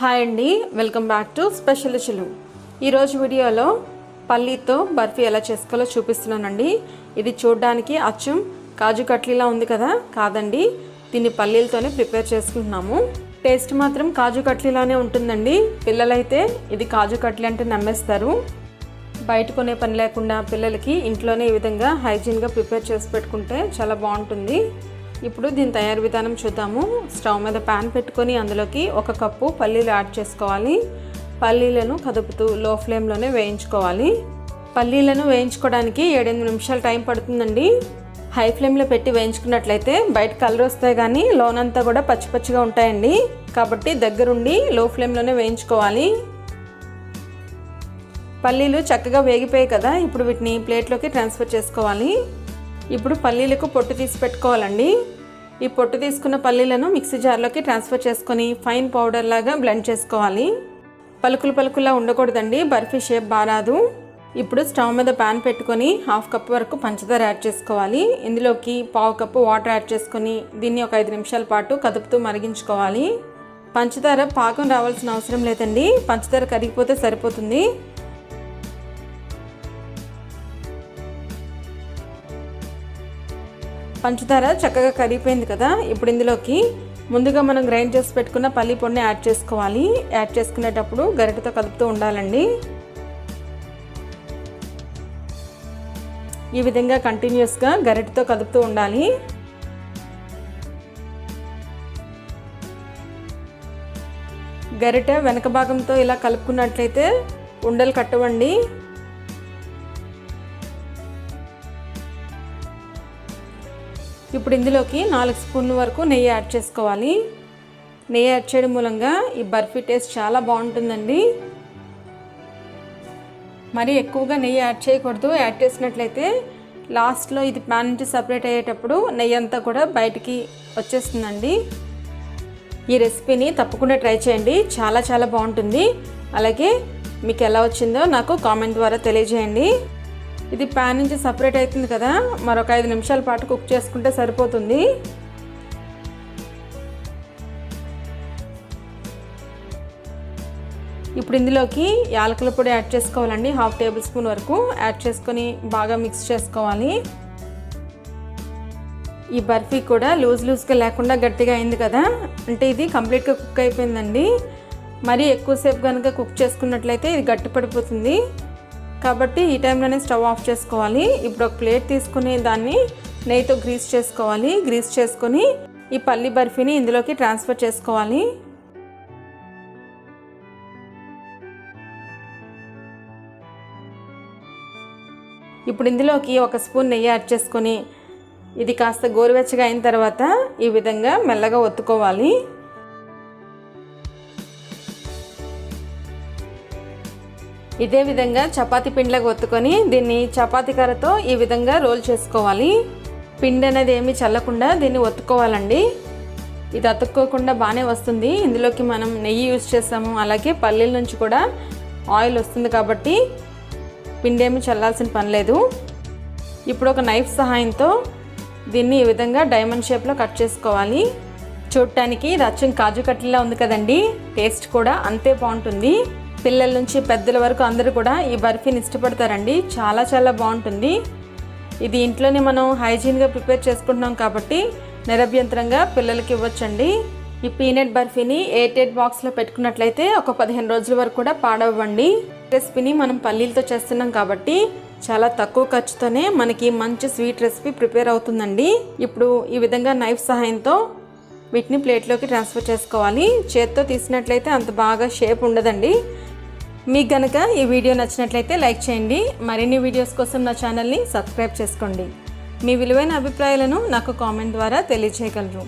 Hi అండి welcome back to special రుచులు ఈరోజు వీడియోలో పల్లీతో బర్ఫీ ఎలా చేసుకోవాలో చూపిస్తున్నానండి. ఇది చూడడానికి అచ్చం కాజు కట్లీలా ఉంది కదా కాదండి. దీన్ని పల్లీలతోనే ప్రిపేర్ చేసుకుంటున్నాము. టేస్ట్ మాత్రం కాజు కట్లీలానే ఉంటుందండి. పిల్లలైతే ఇది కాజు కట్లీ అంటే నమ్మేస్తారు. బయట కొనే పని లేకుండా పిల్లలకి ఇంట్లోనే ఈ విధంగా హైజీన్గా ప్రిపేర్ చేసి పెట్టుకుంటే చాలా బాగుంటుంది. ఇప్పుడు దీని తయారు విధానం చూద్దాము. స్టవ్ మీద ప్యాన్ పెట్టుకొని అందులోకి ఒక కప్పు పల్లీలు యాడ్ చేసుకోవాలి. పల్లీలను కదుపుతూ లో ఫ్లేమ్లోనే వేయించుకోవాలి. పల్లీలను వేయించుకోవడానికి ఏడెనిమిది నిమిషాలు టైం పడుతుందండి. హై ఫ్లేమ్లో పెట్టి వేయించుకున్నట్లయితే బయట కలర్ వస్తాయి కానీ లోనంతా కూడా పచ్చి పచ్చిగా ఉంటాయండి. కాబట్టి దగ్గరుండి లో ఫ్లేమ్లోనే వేయించుకోవాలి. పల్లీలు చక్కగా వేగిపోయాయి కదా ఇప్పుడు వీటిని ప్లేట్లోకి ట్రాన్స్ఫర్ చేసుకోవాలి. ఇప్పుడు పల్లీలకు పొట్టు తీసి పెట్టుకోవాలండి. ఈ పొట్టు తీసుకున్న పల్లీలను మిక్సీ జార్లోకి ట్రాన్స్ఫర్ చేసుకొని ఫైన్ పౌడర్ లాగా బ్లెండ్ చేసుకోవాలి. పలుకులు పలుకులా ఉండకూడదండి బర్ఫీ షేప్ బారాదు. ఇప్పుడు స్టవ్ మీద ప్యాన్ పెట్టుకొని హాఫ్ కప్ వరకు పంచదార యాడ్ చేసుకోవాలి. ఇందులోకి పావు కప్పు వాటర్ యాడ్ చేసుకొని దీన్ని ఒక ఐదు నిమిషాల పాటు కదుపుతూ మరిగించుకోవాలి. పంచదార పాకం రావాల్సిన అవసరం లేదండి. పంచదార కరిగిపోతే సరిపోతుంది. పంచదార చక్కగా కరిగిపోయింది కదా? ఇప్పుడు ఇందులోకి ముందుగా మనం గ్రైండ్ చేసి పెట్టుకున్న పల్లి పొడిని యాడ్ చేసుకోవాలి. యాడ్ చేసుకునేటప్పుడు గరిటతో కలుపుతూ ఉండాలండి. ఈ విధంగా కంటిన్యూస్గా గరిటతో కదుపుతూ ఉండాలి. గరిటె వెనక భాగంతో ఇలా కలుపుకున్నట్లయితే ఉండలు కట్టవండి. ఇప్పుడు ఇందులోకి నాలుగు స్పూన్ల వరకు నెయ్యి యాడ్ చేసుకోవాలి. నెయ్యి యాడ్ చేయడం మూలంగా ఈ బర్ఫీ టేస్ట్ చాలా బాగుంటుందండి. మరి ఎక్కువగా నెయ్యి యాడ్ చేయకూడదు. యాడ్ చేసినట్లయితే లాస్ట్లో ఇది ప్యాన్ నుంచి సపరేట్ అయ్యేటప్పుడు నెయ్యి అంతా కూడా బయటికి వచ్చేస్తుందండి. ఈ రెసిపీని తప్పకుండా ట్రై చేయండి. చాలా చాలా బాగుంటుంది. అలాగే మీకు ఎలా వచ్చిందో నాకు కామెంట్ ద్వారా తెలియజేయండి. ఇది ప్యాన్ నుంచి సపరేట్ అవుతుంది కదా. మరొక ఐదు నిమిషాల పాటు కుక్ చేసుకుంటే సరిపోతుంది. ఇప్పుడు ఇందులోకి యాలకుల పొడి యాడ్ చేసుకోవాలండి. హాఫ్ టేబుల్ స్పూన్ వరకు యాడ్ చేసుకొని బాగా మిక్స్ చేసుకోవాలి. ఈ బర్ఫీ కూడా లూజ్ లూజ్గా లేకుండా గట్టిగా అయింది కదా. అంటే ఇది కంప్లీట్గా కుక్ అయిపోయిందండి. మరీ ఎక్కువసేపు కనుక కుక్ చేసుకున్నట్లయితే ఇది గట్టి పడిపోతుంది. కాబట్టి ఈ టైంలోనే స్టవ్ ఆఫ్ చేసుకోవాలి. ఇప్పుడు ఒక ప్లేట్ తీసుకుని దాన్ని నెయ్యితో గ్రీస్ చేసుకోవాలి. గ్రీస్ చేసుకొని ఈ పల్లి బర్ఫీని ఇందులోకి ట్రాన్స్ఫర్ చేసుకోవాలి. ఇప్పుడు ఇందులోకి ఒక స్పూన్ నెయ్యి యాడ్ చేసుకొని ఇది కాస్త గోరువెచ్చగా అయిన తర్వాత ఈ విధంగా మెల్లగా ఒత్తుకోవాలి. ఇదే విధంగా చపాతీ పిండిలాగా ఒత్తుకొని దీన్ని చపాతీ కర్రతో ఈ విధంగా రోల్ చేసుకోవాలి. పిండి అనేది ఏమీ చల్లకుండా దీన్ని ఒత్తుకోవాలండి. ఇది అతుక్కోకుండా బాగానే వస్తుంది. ఇందులోకి మనం నెయ్యి యూజ్ చేస్తాము. అలాగే పల్లీల నుంచి కూడా ఆయిల్ వస్తుంది కాబట్టి పిండి ఏమి చల్లాల్సిన పని లేదు. ఇప్పుడు ఒక నైఫ్ సహాయంతో దీన్ని ఈ విధంగా డైమండ్ షేప్లో కట్ చేసుకోవాలి. చూడటానికి రచ్చం కాజు కట్లీలా ఉంది కదండి. టేస్ట్ కూడా అంతే బాగుంటుంది. పిల్లల నుంచి పెద్దల వరకు అందరూ కూడా ఈ బర్ఫీని ఇష్టపడతారండి. చాలా చాలా బాగుంటుంది. ఇది ఇంట్లోనే మనం హైజీన్గా ప్రిపేర్ చేసుకుంటున్నాం కాబట్టి నిరభ్యంతరంగా పిల్లలకి ఇవ్వచ్చండి. ఈ పీనట్ బర్ఫీని ఎయిట్ బాక్స్లో పెట్టుకున్నట్లయితే ఒక పదిహేను రోజుల వరకు కూడా పాడవ్వండి. రెసిపీని మనం పల్లీలతో చేస్తున్నాం కాబట్టి చాలా తక్కువ ఖర్చుతోనే మనకి మంచి స్వీట్ రెసిపీ ప్రిపేర్ అవుతుందండి. ఇప్పుడు ఈ విధంగా నైఫ్ సహాయంతో వీటిని ప్లేట్లోకి ట్రాన్స్ఫర్ చేసుకోవాలి. చేత్తో తీసినట్లయితే అంత బాగా షేప్ ఉండదండి. మీకు గనక ఈ వీడియో నచ్చినట్లయితే లైక్ చేయండి. మరిన్ని వీడియోస్ కోసం నా ఛానల్ని సబ్స్క్రైబ్ చేసుకోండి. మీ విలువైన అభిప్రాయాలను నాకు కామెంట్ ద్వారా తెలియజేయగలరు